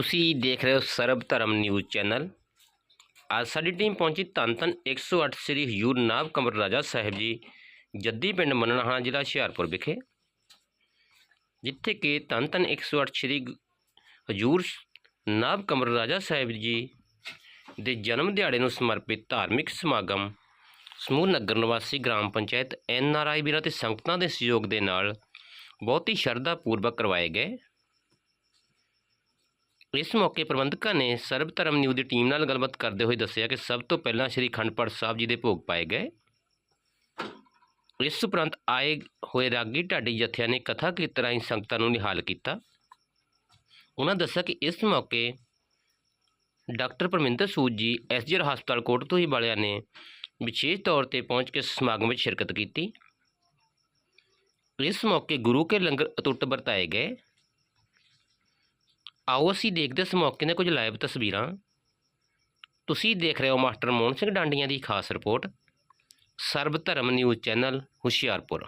ਤੁਸੀਂ ਦੇਖ ਰਹੇ ਹੋ ਸਰਬ ਧਰਮ ਨਿਊਜ਼ ਚੈਨਲ। ਅੱਜ ਸਾਡੀ ਟੀਮ ਪਹੁੰਚੀ ਧੰਨ ਧੰਨ 108 ਸ੍ਰੀ ਹਜੂਰ ਨਾਭ ਕਮਰ ਰਾਜਾ ਸਾਹਿਬ ਜੀ, ਜੱਦੀ ਪਿੰਡ ਮੰਨਣਹਾਣਾ ਜ਼ਿਲ੍ਹਾ ਹੁਸ਼ਿਆਰਪੁਰ ਵਿਖੇ। ਜਿੱਥੇ ਕਿ ਧੰਨ ਧੰਨ 108 ਸ੍ਰੀ ਹਜੂਰ ਨਾਭ ਕਮਰ ਰਾਜਾ ਸਾਹਿਬ ਜੀ ਦੇ ਜਨਮ ਦਿਹਾੜੇ ਨੂੰ ਸਮਰਪਿਤ ਧਾਰਮਿਕ ਸਮਾਗਮ, ਸਮੂਹ ਨਗਰ ਨਿਵਾਸੀ gram panchayat N R I ਵੀਰਾਂ ਤੇ ਸੰਗਤਾਂ ਦੇ ਸਹਿਯੋਗ ਦੇ ਨਾਲ ਬਹੁਤ ਹੀ ਸ਼ਰਧਾ ਪੂਰਵਕ ਕਰਵਾਏ ਗਏ। ਇਸ ਮੌਕੇ ਪ੍ਰਬੰਧਕਾਂ ਨੇ ਸਰਬ ਧਰਮ ਨਿਊਜ਼ ਦੀ ਟੀਮ ਨਾਲ ਗੱਲਬਾਤ ਕਰਦੇ ਹੋਏ ਦੱਸਿਆ ਕਿ ਸਭ ਤੋਂ ਪਹਿਲਾਂ ਸ੍ਰੀ ਅਖੰਡ ਪਾਠ ਸਾਹਿਬ ਜੀ ਦੇ ਭੋਗ ਪਾਏ ਗਏ। ਇਸ ਉਪਰੰਤ ਆਏ ਹੋਏ ਰਾਗੀ ਢਾਡੀ ਜਥਿਆਂ ਨੇ ਕਥਾ ਕੀਰਤਨ ਰਾਹੀਂ ਸੰਗਤਾਂ ਨੂੰ ਨਿਹਾਲ ਕੀਤਾ। ਉਹਨਾਂ ਦੱਸਿਆ ਕਿ ਇਸ ਮੌਕੇ ਡਾਕਟਰ ਪਰਮਿੰਦਰ ਸੂਦ ਜੀ ਐਸਜੀਆਰ ਹਸਪਤਾਲ ਕੋਟਤੋਹੀ ਵਾਲਿਆਂ ਨੇ ਵਿਸ਼ੇਸ਼ ਤੌਰ ਤੇ ਪਹੁੰਚ ਕੇ ਸਮਾਗਮ ਵਿੱਚ ਸ਼ਿਰਕਤ ਕੀਤੀ। ਇਸ ਮੌਕੇ ਗੁਰੂ ਕੇ ਲੰਗਰ ਅਟੁੱਟ ਵਰਤਾਏ ਗਏ। ਆਓ ਅਸੀਂ ਦੇਖਦੇ ਇਸ ਮੌਕੇ ਦੀਆਂ ਕੁਝ ਲਾਈਵ ਤਸਵੀਰਾਂ। ਤੁਸੀਂ ਦੇਖ ਰਹੇ ਹੋ ਮਾਸਟਰ ਮੋਹਨ ਸਿੰਘ ਡਾਂਡੀਆਂ ਦੀ ਖਾਸ report, Sarab Dharam news channel Hoshiarpur.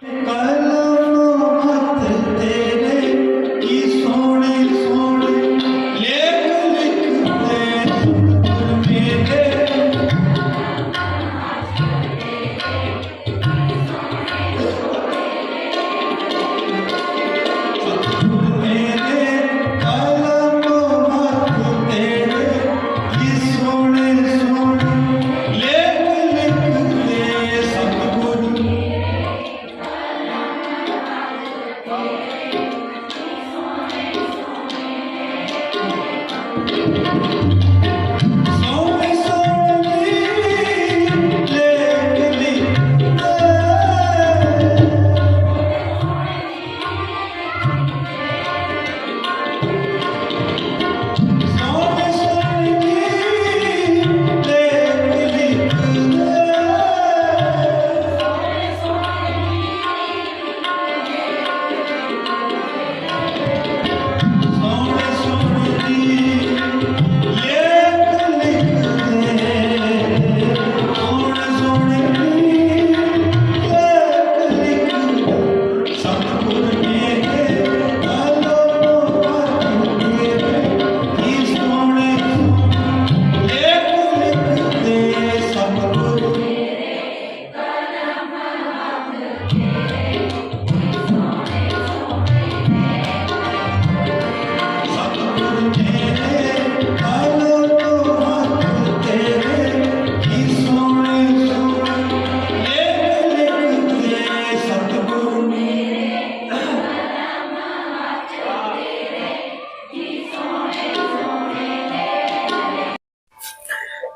Thank you.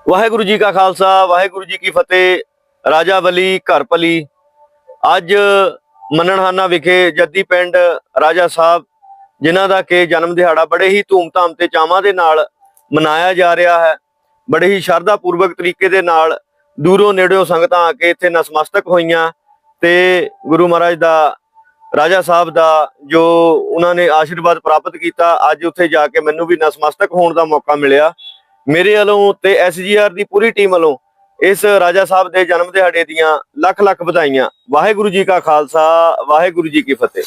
Waheguru ji ਕਾ ਖਾਲਸਾ, ਵਾਹਿਗੁਰੂ ਜੀ ਕੀ ਫਤਿਹ, ਰਾਜਾ ਵਲੀ, ਘਰ ਭਲੀ। ਅੱਜ ਮੰਨਣਹਾਨਾ ਵਿਖੇ ਜੱਦੀ ਪਿੰਡ ਰਾਜਾ ਸਾਹਿਬ, ਜਿਨ੍ਹਾਂ ਦਾ ਕਿ ਜਨਮ ਦਿਹਾੜਾ ਬੜੇ ਹੀ ਧੂਮਧਾਮ ਤੇ ਚਾਵਾਂ ਦੇ ਨਾਲ ਮਨਾਇਆ ਜਾ ਰਿਹਾ ਹੈ, ਬੜੇ ਹੀ ਸ਼ਰਧਾ ਪੂਰਵਕ ਤਰੀਕੇ ਦੇ ਨਾਲ ਦੂਰੋਂ ਨੇੜਿਓਂ ਸੰਗਤਾਂ ਆ ਕੇ ਇੱਥੇ ਨਸਮਸਤਕ ਹੋਈਆਂ ਤੇ ਗੁਰੂ ਮਹਾਰਾਜ ਦਾ, ਰਾਜਾ ਸਾਹਿਬ ਦਾ ਜੋ ਉਹਨਾਂ ਨੇ ਆਸ਼ੀਰਵਾਦ ਪ੍ਰਾਪਤ ਕੀਤਾ, ਅੱਜ ਉੱਥੇ ਜਾ ਕੇ ਮੈਨੂੰ ਵੀ ਨਸਮਸਤਕ ਹੋਣ ਦਾ ਮੌਕਾ ਮਿਲਿਆ। ਮੇਰੇ ਵੱਲੋਂ ਤੇ ਐਸਜੀਆਰ ਦੀ ਪੂਰੀ ਟੀਮ ਵੱਲੋਂ ਇਸ ਰਾਜਾ ਸਾਹਿਬ ਦੇ ਜਨਮ ਦਿਹਾੜੇ ਦੀਆਂ ਲੱਖ ਲੱਖ ਵਧਾਈਆਂ। ਵਾਹਿਗੁਰੂ ਜੀ ਕਾ ਖਾਲਸਾ, ਵਾਹਿਗੁਰੂ ਜੀ ਕੀ ਫਤਿਹ।